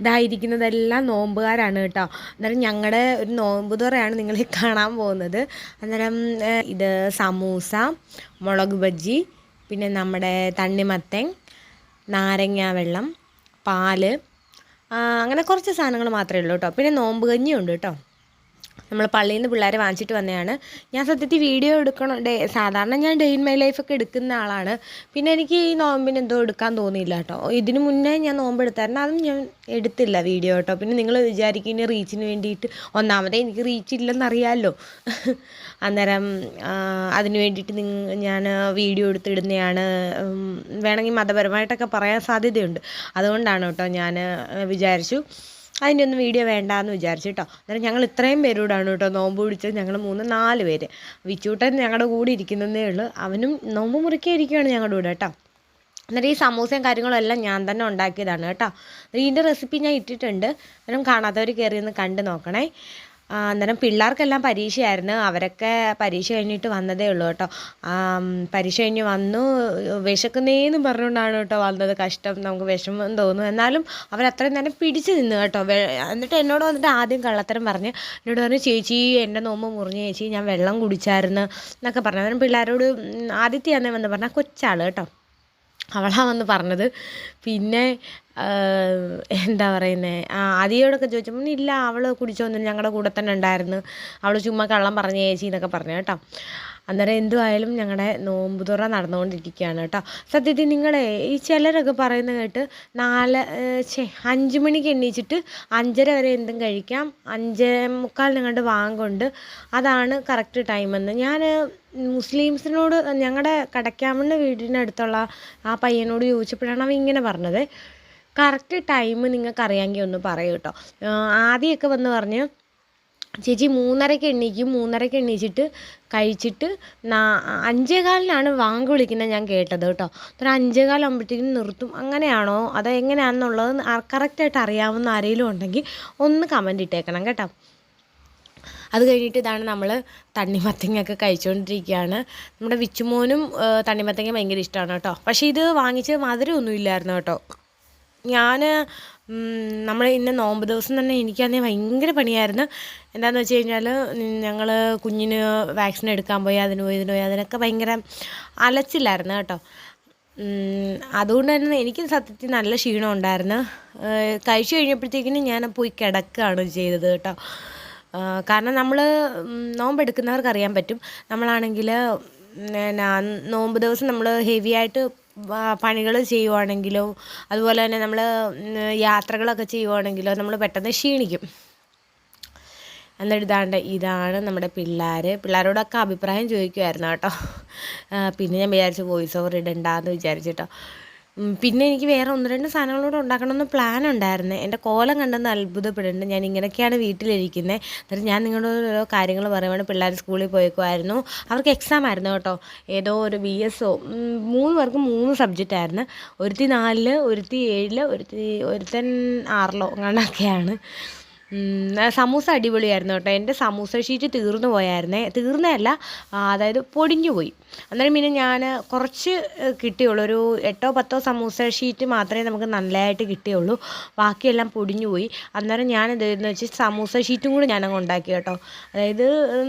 ഇതായിരിക്കുന്നതെല്ലാം നോമ്പുകാരാണ് കേട്ടോ. അന്നേരം ഞങ്ങളുടെ ഒരു നോമ്പ് തുറയാണ് നിങ്ങൾ കാണാൻ പോകുന്നത്. അന്നേരം ഇത് സമൂസ മുളക് ബജ്ജി പിന്നെ നമ്മുടെ തണ്ണിമത്തൻ നാരങ്ങ വെള്ളം പാൽ അങ്ങനെ കുറച്ച് സാധനങ്ങൾ മാത്രമേ ഉള്ളൂ കേട്ടോ. പിന്നെ നോമ്പ് കഞ്ഞിയുണ്ട് കേട്ടോ. നമ്മൾ പള്ളിയിൽ നിന്ന് പിള്ളേരെ വാങ്ങിച്ചിട്ട് വന്നതാണ്. ഞാൻ സത്യത്തിൽ വീഡിയോ എടുക്കണം ഡേ സാധാരണ ഞാൻ ഡേ ഇൻ മൈ ലൈഫൊക്കെ എടുക്കുന്ന ആളാണ്. പിന്നെ എനിക്ക് ഈ നോമ്പിന് എന്തോ എടുക്കാൻ തോന്നിയില്ല കേട്ടോ. ഇതിന് മുന്നേ ഞാൻ നോമ്പ് എടുത്തായിരുന്നു അതും ഞാൻ എടുത്തില്ല വീഡിയോ കേട്ടോ. പിന്നെ നിങ്ങൾ വിചാരിക്കുന്ന റീച്ചിന് വേണ്ടിയിട്ട് ഒന്നാമതേ എനിക്ക് റീച്ച് ഇല്ലെന്നറിയാമല്ലോ അന്നേരം അതിന് വേണ്ടിയിട്ട് നിങ്ങൾ ഞാൻ വീഡിയോ എടുത്തിടുന്നതാണ് വേണമെങ്കിൽ മതപരമായിട്ടൊക്കെ പറയാൻ സാധ്യതയുണ്ട്. അതുകൊണ്ടാണ് കേട്ടോ ഞാൻ വിചാരിച്ചു. അതിന്റെ ഒന്നും വീഡിയോ വേണ്ടാന്ന് വിചാരിച്ചു കേട്ടോ അന്നേരം ഞങ്ങൾ ഇത്രയും പേരോടാണ് കേട്ടോ നോമ്പ് പിടിച്ചത്. ഞങ്ങൾ മൂന്ന് നാല് പേര്. വിച്ചൂട്ടൻ ഞങ്ങളുടെ കൂടെ ഇരിക്കുന്നതേ ഉള്ളൂ. അവനും നോമ്പ് മുറിക്കേ ഇരിക്കുകയാണ് ഞങ്ങളുടെ കൂടെ കേട്ടോ. എന്നിട്ട് ഈ സമൂസയും കാര്യങ്ങളും എല്ലാം ഞാൻ തന്നെ ഉണ്ടാക്കിയതാണ് കേട്ടോ. ഇതിന്റെ റെസിപ്പി ഞാൻ ഇട്ടിട്ടുണ്ട്. അന്നേരം കാണാത്തവർ കയറി ഒന്ന് കണ്ട് നോക്കണേ. അന്നേരം പിള്ളേർക്കെല്ലാം പരീക്ഷയായിരുന്നു. അവരൊക്കെ പരീക്ഷ കഴിഞ്ഞിട്ട് വന്നതേ ഉള്ളൂ കേട്ടോ. പരീക്ഷ കഴിഞ്ഞ് വന്നു. വിശക്കുന്നേന്നും പറഞ്ഞുകൊണ്ടാണ് കേട്ടോ വന്നത്. കഷ്ടം നമുക്ക് വിഷമം തോന്നും. എന്നാലും അവരത്രയും നേരം പിടിച്ചു നിന്ന് കേട്ടോ. എന്നിട്ട് എന്നോട് വന്നിട്ട് ആദ്യം കള്ളത്തരം പറഞ്ഞ് എന്നോട് പറഞ്ഞു ചേച്ചി എന്റെ നോമ്പ് മുറിഞ്ഞ ചേച്ചി ഞാൻ വെള്ളം കുടിച്ചായിരുന്നു എന്നൊക്കെ പറഞ്ഞു. അന്നേരം പിള്ളേരോട് ആദിത്യയാന്നേ വന്ന് പറഞ്ഞാൽ കൊച്ചാൾ കേട്ടോ. അവളാ വന്ന് പറഞ്ഞത്. പിന്നെ എന്താ പറയുന്നത് ആദ്യയോടൊക്കെ ചോദിച്ചപ്പോൾ ഇല്ല അവൾ കുടിച്ചൊന്നും ഞങ്ങളുടെ കൂടെ തന്നെ ഉണ്ടായിരുന്നു. അവൾ ചുമ്മാ കള്ളം പറഞ്ഞ ചേച്ചി എന്നൊക്കെ പറഞ്ഞു കേട്ടോ. അന്നേരം എന്തുമായാലും ഞങ്ങളുടെ നോമ്പ് തുറ നടന്നുകൊണ്ടിരിക്കുകയാണ് കേട്ടോ. സത്യത്തിൽ നിങ്ങളെ ഈ ചിലരൊക്കെ പറയുന്ന കേട്ട് നാല് ഛേ അഞ്ച് മണിക്ക് എണ്ണീച്ചിട്ട് അഞ്ചര വരെ എന്തും കഴിക്കാം. അഞ്ചേ മുക്കാൽ നിങ്ങളുടെ വാങ്ങുണ്ട് അതാണ് കറക്റ്റ് ടൈമെന്ന്. ഞാൻ മുസ്ലിംസിനോട് ഞങ്ങളുടെ കടക്കാമണ്ണ വീടിനടുത്തുള്ള ആ പയ്യനോട് ചോദിച്ചപ്പോഴാണ് അവൻ ഇങ്ങനെ പറഞ്ഞത്. കറക്റ്റ് ടൈം നിങ്ങൾക്ക് അറിയാമെങ്കിൽ ഒന്ന് പറയൂ കേട്ടോ. ആദ്യമൊക്കെ വന്ന് പറഞ്ഞ് ചേച്ചി മൂന്നരയ്ക്ക് എണീക്കും മൂന്നരയ്ക്ക് എണീച്ചിട്ട് കഴിച്ചിട്ട് നാ അഞ്ചേ കാലിനാണ് വാങ്ക് വിളിക്കുന്നത് ഞാൻ കേട്ടത് കേട്ടോ. ഒരു അഞ്ചേ കാലാകുമ്പോഴത്തേക്കും നിർത്തും. അങ്ങനെയാണോ? അത് എങ്ങനെയാണെന്നുള്ളത് കറക്റ്റായിട്ട് അറിയാവുന്ന ആരെങ്കിലും ഉണ്ടെങ്കിൽ ഒന്ന് കമന്റ് ഇട്ടേക്കണം കേട്ടോ. അത് കഴിഞ്ഞിട്ട് ഇതാണ് നമ്മൾ തണ്ണിമത്തങ്ങയൊക്കെ കഴിച്ചുകൊണ്ടിരിക്കുകയാണ് നമ്മുടെ വിച്ചുമോനും തണ്ണിമത്തങ്ങ ഭയങ്കര ഇഷ്ടമാണ് കേട്ടോ. പക്ഷേ ഇത് വാങ്ങിച്ച് മധുരമൊന്നുമില്ലായിരുന്നു കേട്ടോ. ഞാൻ നമ്മൾ ഇന്ന നോമ്പ് ദിവസം തന്നെ എനിക്കാണെങ്കിൽ ഭയങ്കര പണിയായിരുന്നു. എന്താണെന്ന് വെച്ച് കഴിഞ്ഞാൽ ഞങ്ങൾ കുഞ്ഞിന് വാക്സിൻ എടുക്കാൻ പോയി അതിന് പോയി ഇതിന് പോയി അതിനൊക്കെ ഭയങ്കര അലച്ചില്ലായിരുന്നു കേട്ടോ. അതുകൊണ്ട് തന്നെ എനിക്ക് സത്യത്തിൽ നല്ല ക്ഷീണം ഉണ്ടായിരുന്നു. കഴിച്ചു കഴിഞ്ഞപ്പോഴത്തേക്കിനും ഞാൻ പോയി കിടക്കുകയാണ് ചെയ്തത് കേട്ടോ. കാരണം നമ്മൾ നോമ്പെടുക്കുന്നവർക്ക് അറിയാൻ പറ്റും. നമ്മളാണെങ്കിൽ നോമ്പ് ദിവസം നമ്മൾ ഹെവി ആയിട്ട് പണികൾ ചെയ്യുവാണെങ്കിലോ അതുപോലെ തന്നെ നമ്മൾ യാത്രകളൊക്കെ ചെയ്യുവാണെങ്കിലോ നമ്മൾ പെട്ടെന്ന് ക്ഷീണിക്കും. എന്നിട്ട് ഇതാണ് നമ്മുടെ പിള്ളേർ പിള്ളേരോടൊക്കെ അഭിപ്രായം ചോദിക്കുമായിരുന്നു കേട്ടോ. പിന്നെ ഞാൻ വിചാരിച്ചു വോയിസ് ഓവർ ഇടണ്ടാന്ന് വിചാരിച്ചു കേട്ടോ ഉം, പിന്നെ എനിക്ക് വേറെ ഒന്ന് രണ്ട് സാധനങ്ങളോട് ഉണ്ടാക്കണമെന്ന് പ്ലാൻ ഉണ്ടായിരുന്നു. എന്റെ കോലം കണ്ടെന്ന് അത്ഭുതപ്പെടുന്നുണ്ട് ഞാൻ ഇങ്ങനെയൊക്കെയാണ് വീട്ടിലിരിക്കുന്നത് എന്നിട്ട് ഞാൻ നിങ്ങളോട് ഓരോ കാര്യങ്ങൾ പറയുവാണ്. പിള്ളേർ സ്കൂളിൽ പോയേക്കുമായിരുന്നു അവർക്ക് എക്സാം ആയിരുന്നു കേട്ടോ. ഏതോ ഒരു ബി എസ് ഒ മൂന്ന് പേർക്ക് മൂന്ന് സബ്ജക്റ്റ് ആയിരുന്നു. ഒരുത്തി നാലിൽ ഒരുത്തി ഏഴിൽ ഒരുത്തി ഒരുത്തൻ ആറിലോ അങ്ങനെയൊക്കെയാണ്. സമൂസ അടിപൊളിയായിരുന്നു കേട്ടോ. എന്റെ സമൂസ ഷീറ്റ് തീർന്നു പോയായിരുന്നേ. തീർന്നതല്ല അതായത് പൊടിഞ്ഞു പോയി. അന്നേരം പിന്നെ ഞാൻ കുറച്ച് കിട്ടിയുള്ളൂ. ഒരു എട്ടോ പത്തോ സമൂസ ഷീറ്റ് മാത്രമേ നമുക്ക് നല്ലതായിട്ട് കിട്ടിയുള്ളൂ. ബാക്കിയെല്ലാം പൊടിഞ്ഞു പോയി. അന്നേരം ഞാൻ എന്തായിരുന്നു വെച്ചാൽ സമൂസ ഷീറ്റും കൂടി ഞാനങ്ങ് ഉണ്ടാക്കി കേട്ടോ. അതായത്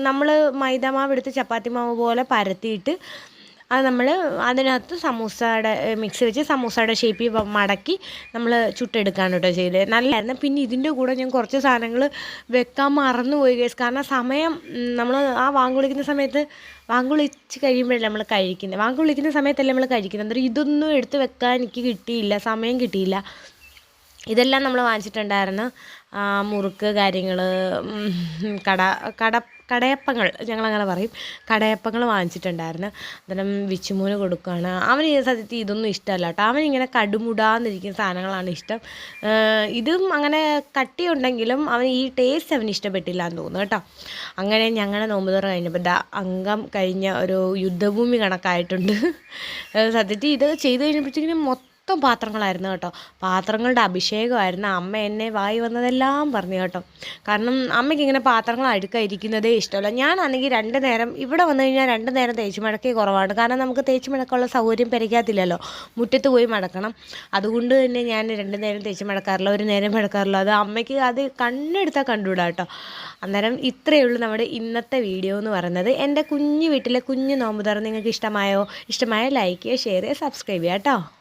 നമ്മൾ മൈദ മാവ് എടുത്ത് ചപ്പാത്തി മാവ് പോലെ പരത്തിയിട്ട് അത് നമ്മൾ അതിനകത്ത് സമൂസയുടെ മിക്സ് വെച്ച് സമൂസയുടെ ഷേപ്പിൽ മടക്കി നമ്മൾ ചുട്ടെടുക്കാണ് കേട്ടോ ചെയ്തത് നല്ലതായിരുന്നു പിന്നെ ഇതിന്റെ കൂടെ ഞാൻ കുറച്ച് സാധനങ്ങൾ വെക്കാൻ മറന്നു പോയി കേസ് കാരണം സമയം നമ്മൾ ആ വാങ്ങ് വിളിക്കുന്ന സമയത്ത് വാങ്ങ് വിളിച്ച് കഴിയുമ്പോഴല്ലേ നമ്മൾ കഴിക്കുന്നത് വാങ്ങ് വിളിക്കുന്ന സമയത്തല്ലേ നമ്മൾ കഴിക്കുന്നത് അന്നേരം ഇതൊന്നും എടുത്ത് വെക്കാൻ എനിക്ക് കിട്ടിയില്ല സമയം കിട്ടിയില്ല. ഇതെല്ലാം നമ്മൾ വാങ്ങിച്ചിട്ടുണ്ടായിരുന്നു. മുറുക്ക് കാര്യങ്ങൾ കട കട കടയപ്പങ്ങൾ ഞങ്ങളങ്ങനെ പറയും. കടയപ്പങ്ങൾ വാങ്ങിച്ചിട്ടുണ്ടായിരുന്നു. അന്നേരം വിച്ചുമോന് കൊടുക്കുകയാണ് അവന് സത്യത്തിൽ ഇതൊന്നും ഇഷ്ടമല്ല കേട്ടോ. അവനിങ്ങനെ കടുമുടാന്നിരിക്കുന്ന സാധനങ്ങളാണ് ഇഷ്ടം. ഇതും അങ്ങനെ കട്ടിയുണ്ടെങ്കിലും അവൻ ഈ ടേസ്റ്റ് അവന് ഇഷ്ടപ്പെട്ടില്ല എന്ന് തോന്നുന്നു കേട്ടോ. അങ്ങനെ ഞങ്ങളുടെ നോമ്പ് തുറ കഴിഞ്ഞപ്പോൾ ദാ അംഗം കഴിഞ്ഞ ഒരു യുദ്ധഭൂമി കണക്കായിട്ടുണ്ട്. സത്യത്തിൽ ഇത് ചെയ്ത് കഴിഞ്ഞപ്പോഴത്തേക്കിനും മൊത്തം മൊത്തം പാത്രങ്ങളായിരുന്നു കേട്ടോ. പാത്രങ്ങളുടെ അഭിഷേകമായിരുന്നു. അമ്മ എന്നെ വായി വന്നതെല്ലാം പറഞ്ഞു കേട്ടോ. കാരണം അമ്മയ്ക്ക് ഇങ്ങനെ പാത്രങ്ങൾ അഴുക്കായിരിക്കുന്നതേ ഇഷ്ടമല്ല. ഞാനാണെങ്കിൽ രണ്ട് നേരം ഇവിടെ വന്നു കഴിഞ്ഞാൽ രണ്ട് നേരം തേച്ച് മടക്കേ കുറവാണ്. കാരണം നമുക്ക് തേച്ച് മടക്കാനുള്ള സൗകര്യം പെരയ്ക്കകത്തില്ലല്ലോ. മുറ്റത്ത് പോയി മടക്കണം. അതുകൊണ്ട് തന്നെ ഞാൻ രണ്ട് നേരം തേച്ച് മടക്കാറില്ല ഒരു നേരം മടക്കാറില്ല. അത് അമ്മയ്ക്ക് അത് കണ്ണെടുത്താൽ കണ്ടുവിടാം കേട്ടോ. അന്നേരം ഇത്രയേ ഉള്ളൂ നമ്മുടെ ഇന്നത്തെ വീഡിയോ എന്ന് പറയുന്നത്. എന്റെ കുഞ്ഞു വീട്ടിലെ കുഞ്ഞു നോമ്പ് നിങ്ങൾക്ക് ഇഷ്ടമായോ? ഇഷ്ടമായ ലൈക്ക് ചെയ്യുക ഷെയർ ചെയ്യുക സബ്സ്ക്രൈബ് ചെയ്യുക കേട്ടോ.